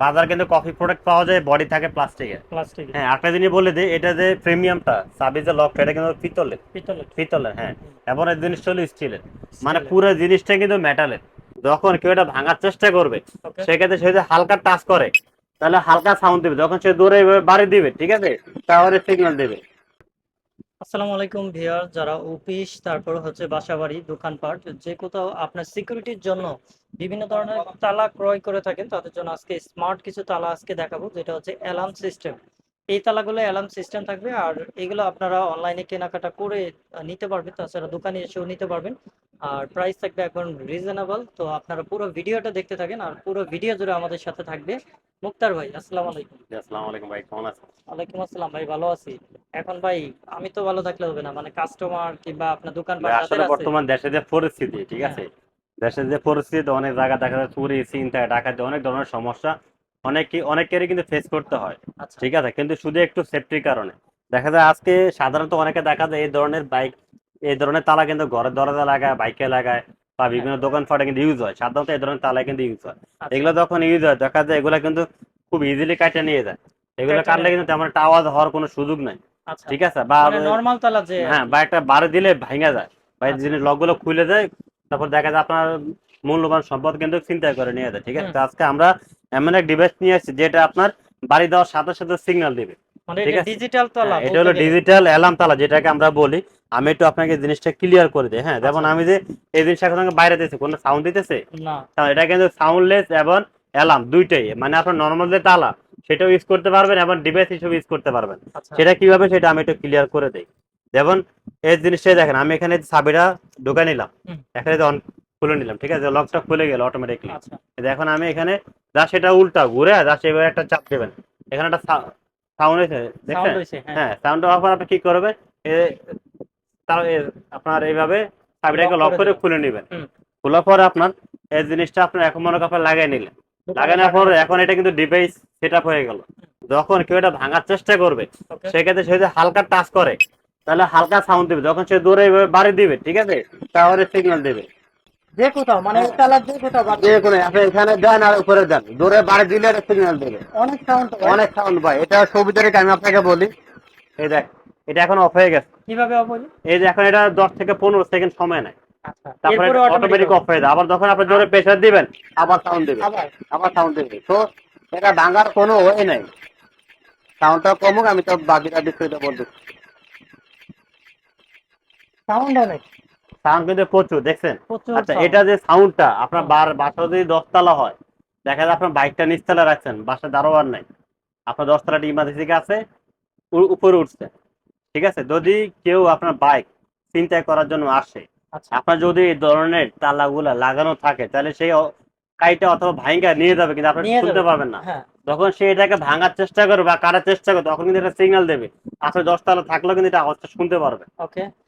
বাজার কিন্তু coffee product পাওয়া যায় বডি থাকে প্লাস্টিকের প্লাস্টিক হ্যাঁ একটা জিনিস বলে দিই এটা যে প্রিমিয়ামটা চাবি যে লক এটা কিন্তু পিতলের। পিতলের। পিতলের হ্যাঁ। এবং এই জিনিসটা হলো স্টিলের মানে পুরো জিনিসটা কিন্তু মেটালের যখন কেউ এটা ভাঙার চেষ্টা করবে. সেক্ষেত্রে সে যদি হালকা টাচ করে তাহলে হালকা সাউন্ড দিবে। যখন সে দূরে বাড়ি দিবে ঠিক আছে? তাহলে সিগন্যাল দেবে। আসসালামু আলাইকুম ভিয়ার যারা অফিস, তারপর হচ্ছে বাসাবাড়ি, দোকানপাট, যে কোথাও আপনার সিকিউরিটির জন্য বিভিন্ন ধরনের তালা ক্রয় করে থাকেন, তাদের জন্য আজকে স্মার্ট কিছু তালা আজকে দেখাবো, যেটা হচ্ছে অ্যালার্ম সিস্টেম। এই তালাগুলো অ্যালার্ম সিস্টেম থাকবে, আর এগুলো আপনারা অনলাইনে কেনাকাটা করে নিতে পারবেন, তাছাড়া দোকানে এসেও নিতে পারবেন। আর প্রাইস থাকবে এখন রিজনেবল তো আপনারা পুরো ভিডিওটা দেখতে থাকেন আর পুরো ভিডিও জুড়ে আমাদের সাথে থাকবে মুক্তার ভাই আসসালামু আলাইকুম। আসসালামু আলাইকুম ভাই কেমন আছেন? ওয়ালাইকুম আসসালাম ভাই ভালো আছি। এখন ভাই আমি তো ভালো থাকলে হবে না মানে কাস্টমার কিংবা আপনার দোকান আসলে বর্তমান দেশে যে পরিস্থিতি ঠিক হ্যাঁ। আছে দেশের যে পরিস্থিতি অনেক জায়গা দেখা যায় চুরি চিন্তা ডাকাতি অনেক ধরনের সমস্যা। অনেকে অনেকেরই কিন্তু ফেস করতে হয় আচ্ছা। ঠিক আছে? কিন্তু শুধু একটু সেফটির কারণে। দেখা যায় আজকে সাধারণত অনেকে দেখা যায় এই ধরনের বাইক এই ধরনের তালা কিন্তু ঘরের দরজা লাগায় বাইকে লাগায় বা বিভিন্ন দোকান ফাটে কিন্তু ইউজ হয়। সাধারণত এই ধরনের তালা কিন্তু ইউজ হয়। আচ্ছা, এগুলো যখন ইউজ হয় দেখা যায় এগুলো কিন্তু খুব ইজিলি কাটে নিয়ে যায়। এগুলো কাটলে কিন্তু তেমন একটা আওয়াজ হওয়ার কোনো সুযোগ নাই। আচ্ছা। ঠিক আছে? বা মানে নরমাল তালা যে হ্যাঁ বা একটা বারে দিলে ভাঙা যায়। বা আচ্ছা। জিনিস লকগুলো খুলে যায় তারপর দেখা যায় আপনার মূল্যবান সম্পদ কিন্তু চিন্তা করে নিয়ে যায়। ঠিক আছে? আজকে আমরা এমন এক ডিভাইস নিয়ে আসছি যেটা আপনার বাড়ি দেওয়ার সাথে সাথে সিগন্যাল দিবে। মানে ঠিক এটা ডিজিটাল তালা হ্যাঁ, এটা হলো ডিজিটাল অ্যালার্ম তালা যেটাকে আমরা বলি। আমি একটু আপনাকে জিনিসটা ক্লিয়ার করে দিই। হ্যাঁ যেমন আচ্ছা। আমি যে এই জিনিসটা এখন বাইরে দিতেছি কোনো সাউন্ড দিতেছে? না। এটা কিন্তু সাউন্ডলেস এবং অ্যালার্ম দুইটাই। মানে আপনার নর্মাল যে তালা সেটাও ইউজ করতে পারবেন এবং ডিভাইস হিসেবে ইউজ করতে পারবেন। আচ্ছা। সেটা কীভাবে সেটা আমি একটু ক্লিয়ার করে দেই। যেমন এই জিনিসটাই দেখেন আমি এখানে চাবিটা ঢুকে নিলাম এখানে খুলে নিলাম ঠিক আছে? লকটা খুলে গেল অটোমেটিকলি আচ্ছা। এখন আমি এখানে যা সেটা উল্টা ঘুরে যা সেভাবে একটা চাপ দেবেন। এখানে একটা সাউন্ড হয়েছে দেখছেন? হ্যাঁ। হ্যাঁ সাউন্ড হওয়ার পর আপনি কি করবেন আপনার এইভাবে চাবিটাকে লক করে খুলে নেবেন। খোলার পর আপনার এই জিনিসটা আপনার এখন মনে করেন লাগাই নিলেন। লাগানোর পর এখন এটা কিন্তু ডিভাইস সেট হয়ে গেল। যখন কেউ এটা ভাঙার চেষ্টা করবে সেক্ষেত্রে সে যদি হালকা টাচ করে তাহলে হালকা সাউন্ড দিবে। যখন সে দূরে বাড়ি দিবে ঠিক আছে? তাহলে সিগন্যাল দেবে। যে কোথাও মানে তালা যে কোথাও যে কোনো আপনি এখানে দেন আর উপরে দেন দূরে বাড়ি দিলে এটা সিগন্যাল দেবে। অনেক সাউন্ড অনেক সাউন্ড ভাই। এটা সুবিধাটা আমি আপনাকে বলি? এই দেখ এটা এখন অফ হয়ে গেছে। কীভাবে অফ হইল এই যে এখন এটা দশ থেকে পনেরো সেকেন্ড সময় নেয়। আচ্ছা তারপরে অটোমেটিক অফ হয়ে যায়। আবার যখন আপনি জোরে প্রেসার দিবেন আবার সাউন্ড দেবে। আবার? সাউন্ড দেবে। তো এটা ভাঙার কোনো ওয়ে নাই। সাউন্ডটা কমুক আমি তো বাকিটা বিষয়টা বলতে সাউন্ড অনেক সাউন্ড কিন্তু প্রচুর দেখছেন? আচ্ছা এটা যে সাউন্ডটা আপনার। বার বাসা যদি দশতলা হয়। দেখা যায় আপনার বাইকটা নিচতলা রাখছেন বাসা দারোয়ার নাই। আপনার দশতলাটি ইমার্জেন্সি আছে উপরে উঠছে। ঠিক আছে? যদি কেউ আপনার বাইক চিন্তায় করার জন্য আসে আচ্ছা। আপনার যদি এই ধরনের তালাগুলা লাগানো থাকে তাহলে সেই কাইটা অথবা ভাঙ্গা নিয়ে যাবে কিন্তু আপনি শুনতে যাবে। পারবেন না। হ্যাঁ। যখন সে এটাকে ভাঙার চেষ্টা করবে বা কাটার চেষ্টা করবে তখন কিন্তু এটা সিগন্যাল দেবে। আপনি দশতলা থাকলেও কিন্তু এটা আওয়াজটা শুনতে পারবে।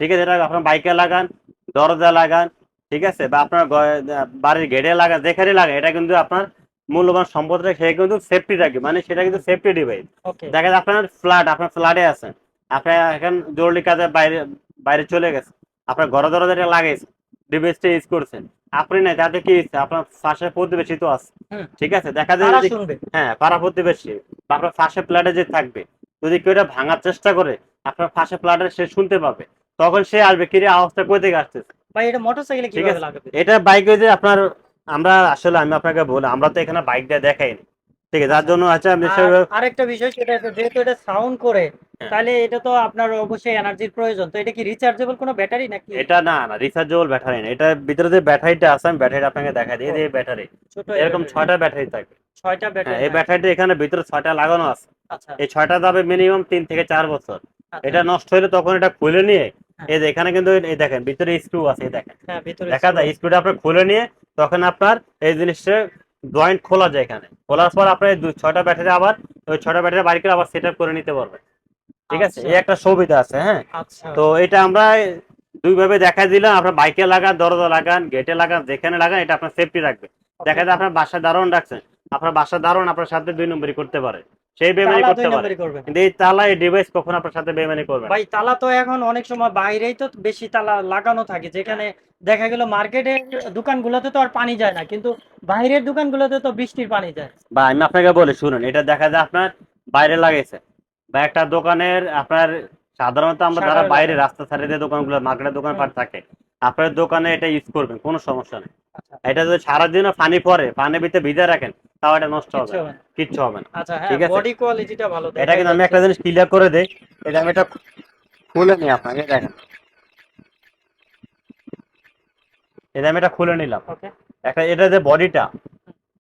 ঠিক আছে? এটা আপনার বাইকে লাগান দরজা লাগান ঠিক আছে? বা আপনার বাড়ির গেটে লাগান যেখানে লাগান এটা কিন্তু আপনার মূল্যবান সম্পদটা সে কিন্তু সেফটি রাখবে মানে সেটা কিন্তু সেফটি ডিভাইস দেখা যায় আপনার ফ্ল্যাট আপনার ফ্ল্যাটে আছেন। আপনি এখন জরুরি কাজে বাইরে বাইরে চলে গেছে। আপনার ঘরে দরজা এটা লাগাইছে ডিভাইসটা ইউজ করছেন। আপনি না তাতে কি? আপনার পাশে প্রতিবেশী তো আছে। ঠিক আছে? দেখা যায় হ্যাঁ পাড়া প্রতিবেশী। বা আপনার পাশে ফ্ল্যাটে যে থাকবে যদি কেউ এটা ভাঙার চেষ্টা করে আপনার পাশে ফ্ল্যাটে সে শুনতে পাবে। তখন সে আসবে কিরে আওয়াজটা কই থেকে আসতেছে? ভাই এটা মোটরসাইকেলে কীভাবে আছে। লাগাবে? এটা বাইকে যে আপনার আমরা আসলে আমি আপনাকে বলি আমরা তো এখানে বাইক বাইকটা দেখাইনি ঠিক আছে যার জন্য সেভাবে- আরেকটা বিষয় সেটা যেহেতু এটা সাউন্ড করে হ্যাঁ। তাহলে এটা তো আপনার অবশ্যই এনার্জির প্রয়োজন। তো এটা কি রিচার্জেবল কোনো ব্যাটারি নাকি? এটা না না রিচার্জেবল ব্যাটারি না। এটা ভিতরে যে ব্যাটারিটা আছে আমি ব্যাটারিটা আপনাকে দেখা দিই। এই ব্যাটারি এরকম ছয়টা ব্যাটারি থাকবে ছয়টা ব্যাটারি এই ব্যাটারিটা এখানে ভিতরে ছয়টা লাগানো আছে। আচ্ছা। এই ছয়টা যাবে মিনিমাম তিন থেকে চার বছর। আচ্ছা। এটা নষ্ট হলে তখন এটা খুলে নিয়ে। এই যে এখানে কিন্তু এই দেখেন ভিতরে স্ক্রু আছে এই দেখেন। হ্যাঁ দেখা যায় স্ক্রুটা আপনি খুলে নিয়ে তখন আপনার এই জিনিসটা জয়েন্ট খোলা যায় এখানে। খোলার পর আপনি দুই ছয়টা ব্যাটারি আবার ওই ছয়টা ব্যাটারি বাড়ি করে আবার সেট করে নিতে পারবেন। ঠিক আছে? আচ্ছা। এই একটা সুবিধা আছে হ্যাঁ? আচ্ছা। তো এটা আমরা দুইভাবে দেখা দিলাম আপনার বাইকে লাগান দরজা লাগান গেটে লাগান যেখানে লাগান এটা আপনার সেফটি রাখবে। দেখা যায় আপনার বাসা দারোয়ান রাখছেন। আপনার বাসা দারোয়ান আপনার সাথে দুই নম্বরই করতে পারে। সেই বেমানি করতে পারে। কিন্তু এই তালা এই ডিভাইস কখনো আপনার সাথে বেমানি করবে ভাই তালা তো এখন অনেক সময় বাইরেই তো বেশি তালা লাগানো থাকে যেখানে দেখা গেল মার্কেটের দোকানগুলোতে তো আর পানি যায় না কিন্তু বাইরের দোকানগুলোতে তো বৃষ্টির পানি যায়। বা আমি আপনাকে বলি শুনুন এটা দেখা যায় আপনার বাইরে লাগাইছে। বা একটা দোকানের আপনার সাধারণত আমরা যারা বাইরে। রাস্তা সাইডে দোকানগুলো মার্কেটের দোকান পাট থাকে আপনার দোকানে এটা ইউজ করবেন কোনো সমস্যা নেই। আচ্ছা। এটা যদি সারাদিনও পানি পরে পানির ভিতরে ভিজে রাখেন তাও এটা নষ্ট হবে কিচ্ছু হবে না। আচ্ছা হ্যাঁ ঠিক আছে। বডি কোয়ালিটিটা ভালো এটা কিন্তু আমি একটা জিনিস ক্লিয়ার করে দেই এটা আমি এটা খুলে নিই আপনাকে দেখেন। এটা আমি এটা খুলে নিলাম। ওকে। একটা এটা যে বডিটা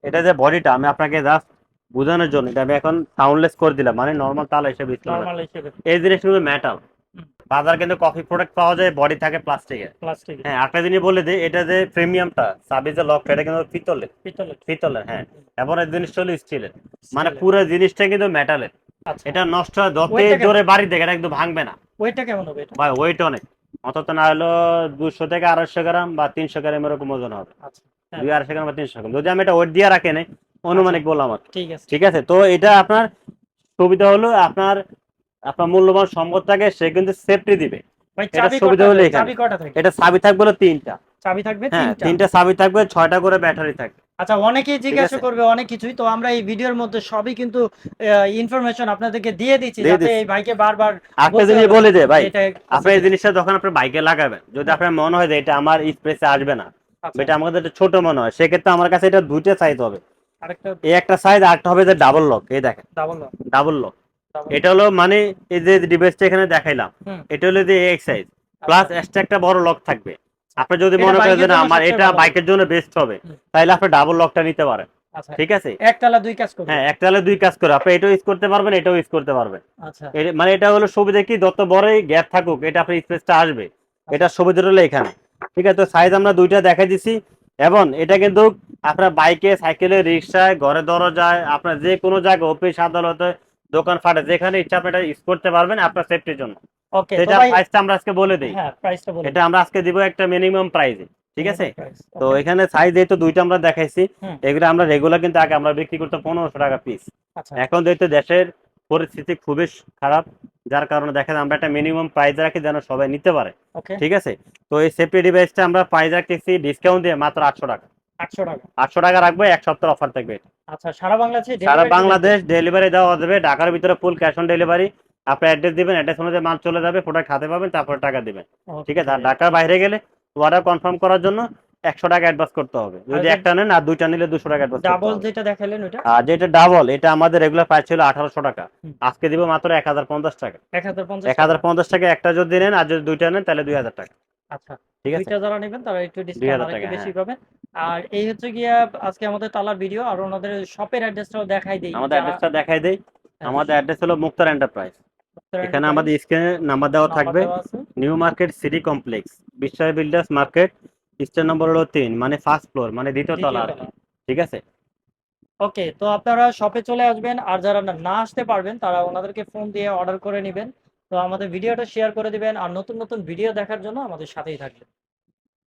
এটা যে বডিটা আমি আপনাকে জাস্ট বোঝানোর জন্য এটা আমি এখন সাউন্ডলেস করে দিলাম মানে নর্মাল তালা হিসেবে use নরমাল হিসেবে। এই জিনিস কিন্তু মেটাল। বাজার কিন্তু কফি প্রোডাক্ট পাওয়া যায় বডি থাকে প্লাস্টিকের প্লাস্টিক হ্যাঁ একটা জিনিস বলে দিই এটা যে প্রিমিয়ামটা সাবি যে লক এটা কিন্তু পিতলের। পিতলের। হ্যাঁ। এবং এই জিনিসটা হলো স্টিলের মানে পুরো জিনিসটা কিন্তু মেটালের আচ্ছা। এটা নষ্ট হয় যতই? জোরে বাড়ি দেখে এটা একদম ভাঙবে না। ওয়েটটা কেমন হবে এটা? ভাই ওয়েট অনেক। অন্তত না হলো দুশো থেকে আড়াইশো গ্রাম বা তিনশো গ্রাম এরকম ওজন হবে। আচ্ছা হ্যাঁ। দুই আড়াইশো গ্রাম বা তিনশো গ্রাম। যদি আমি এটা ওয়েট দিয়ে রাখি নাই অনুমানিক বললাম ঠিক আছে। ঠিক আছে? তো এটা আপনার সুবিধা হলো আপনার আপনার মূল্যবান সম্পদটাকে সে কিন্তু সেফটি দিবে। এটা চাবি থাকবে? হলো তিনটা। চাবি থাকবে হ্যাঁ তিনটা? চাবি থাকবে ছয়টা করে ব্যাটারি থাকবে। আচ্ছা অনেকেই জিজ্ঞাসা করবে অনেক কিছুই। তো আমরা এই ভিডিওর মধ্যে সবই কিন্তু ইনফরমেশন আপনাদেরকে দিয়ে দিচ্ছি যাতে। এই ভাইকে বারবার বলতে জিনিস বলে দে ভাই আপনি এই জিনিসটা যখন আপনার বাইকে লাগাবেন যদি আপনার মনে হয় যে এটা আমার স্পেসে আসবে না আচ্ছা, এটা আমাদের একটু ছোট মনে হয় সেক্ষেত্রে আমার কাছে এটা দুইটা সাইজ হবে। আরেকটা এই একটা সাইজ আরেকটা হবে যে ডাবল লক এই দেখেন। ডাবল ডাবল লক এটা হলো মানে এই যে ডিভাইসটা এখানে দেখাইলাম এটা হলো যে এক সাইজ প্লাস এক্সট্রা একটা বড় লক থাকবে। আপনি যদি মনে করেন যে না আমার এটা বাইকের জন্য বেস্ট হবে তাহলে আপনি ডাবল লকটা নিতে পারেন আচ্ছা। ঠিক আছে? একতলা দুই কাজ করবে। হ্যাঁ একটা হলে দুই কাজ করে আপনি এটাও ইউজ করতে পারবেন এটাও ইউজ করতে পারবেন। আচ্ছা। মানে এটা হলো সুবিধা কি যত বড়ই গ্যাপ থাকুক এটা আপনার স্পেসটা আসবে এটা সুবিধা হলো এখানে ঠিক আছে? তো সাইজ আমরা দুইটা দেখাই দিছি এবং এটা কিন্তু আপনার বাইকে সাইকেলে রিক্সায় ঘরে দরজায় আপনার যে কোনো জায়গায় অফিস আদালতে দোকান ফাটে যেখানে ইচ্ছা আপনি এটা ইউজ করতে পারবেন আপনার সেফটির জন্য। ওকে সেটা প্রাইসটা আমরা আজকে বলে দেই। হ্যাঁ প্রাইসটা বলুন এটা আমরা আজকে দিব একটা মিনিমাম প্রাইসে ঠিক আছে? তো এখানে সাইজ যেহেতু দুইটা আমরা দেখাইছি। এগুলো আমরা রেগুলার কিন্তু আগে আমরা বিক্রি করতে পনেরোশো টাকা পিস আচ্ছা। এখন যেহেতু দেশের পরিস্থিতি খুবই খারাপ যার কারণে দেখেন আমরা একটা মিনিমাম প্রাইস রাখি যেন সবাই নিতে পারে ঠিক আছে? তো এই সেফটি ডিভাইসটা আমরা প্রাইস রাখতেছি ডিসকাউন্ট দিয়ে মাত্র আটশো টাকা। 800 টাকা। আটশো টাকা রাখব এক সপ্তাহ অফার থাকবে এটা। আচ্ছা সারা বাংলাদেশে সারা বাংলাদেশ ডেলিভারি দেওয়া যাবে ঢাকার ভিতরে ফুল ক্যাশ অন ডেলিভারি আপনি অ্যাড্রেস দিবেন অ্যাড্রেস অনুযায়ী মাল চলে যাবে প্রোডাক্ট হাতে পাবেন তারপর টাকা দিবেন। ঠিক আছে? আর ঢাকার বাইরে গেলে অর্ডার কনফার্ম করার জন্য একশো টাকা অ্যাডভান্স করতে হবে। যদি একটা নেন আর দুইটা নিলে দুশো টাকা অ্যাডভান্স ডাবল যেটা দেখালেন ওটা আর যেটা ডাবল এটা আমাদের রেগুলার প্রাইস ছিল আঠারোশো টাকা। আজকে দিব মাত্র এক হাজার পঞ্চাশ টাকা। এক হাজার পঞ্চাশ টাকা একটা যদি নেন আর যদি দুইটা নেন তাহলে দুই হাজার টাকা। আচ্ছা। ঠিক আছে? দুইটা যারা নেবেন তারা একটু ডিসকাউন্ট টাকা, বেশি হ্যাঁ। পাবেন। আর এই হচ্ছে গিয়া আজকে আমাদের তালার ভিডিও আর ওনাদের শপের অ্যাড্রেসটাও দেখাই দিই। আমাদের অ্যাড্রেসটা দেখাই দেই। আমাদের অ্যাড্রেস হলো মুক্তার এন্টারপ্রাইজ এখানে আমাদের স্ক্রিনে নাম্বার দেওয়া থাকবে। নিউ মার্কেট সিটি কমপ্লেক্স বিশ্বয় বিল্ডার্স মার্কেট নম্বর হলো তিন মানে ফার্স্ট ফ্লোর মানে দ্বিতীয় তলা ঠিক আছে? ওকে তো আপনারা শপে চলে আসবেন আর যারা না আসতে পারবেন তারা ওনাদেরকে ফোন দিয়ে অর্ডার করে নেবেন। তো আমাদের ভিডিওটা শেয়ার করে দিবেন আর নতুন নতুন ভিডিও দেখার জন্য আমাদের সাথেই থাকবেন।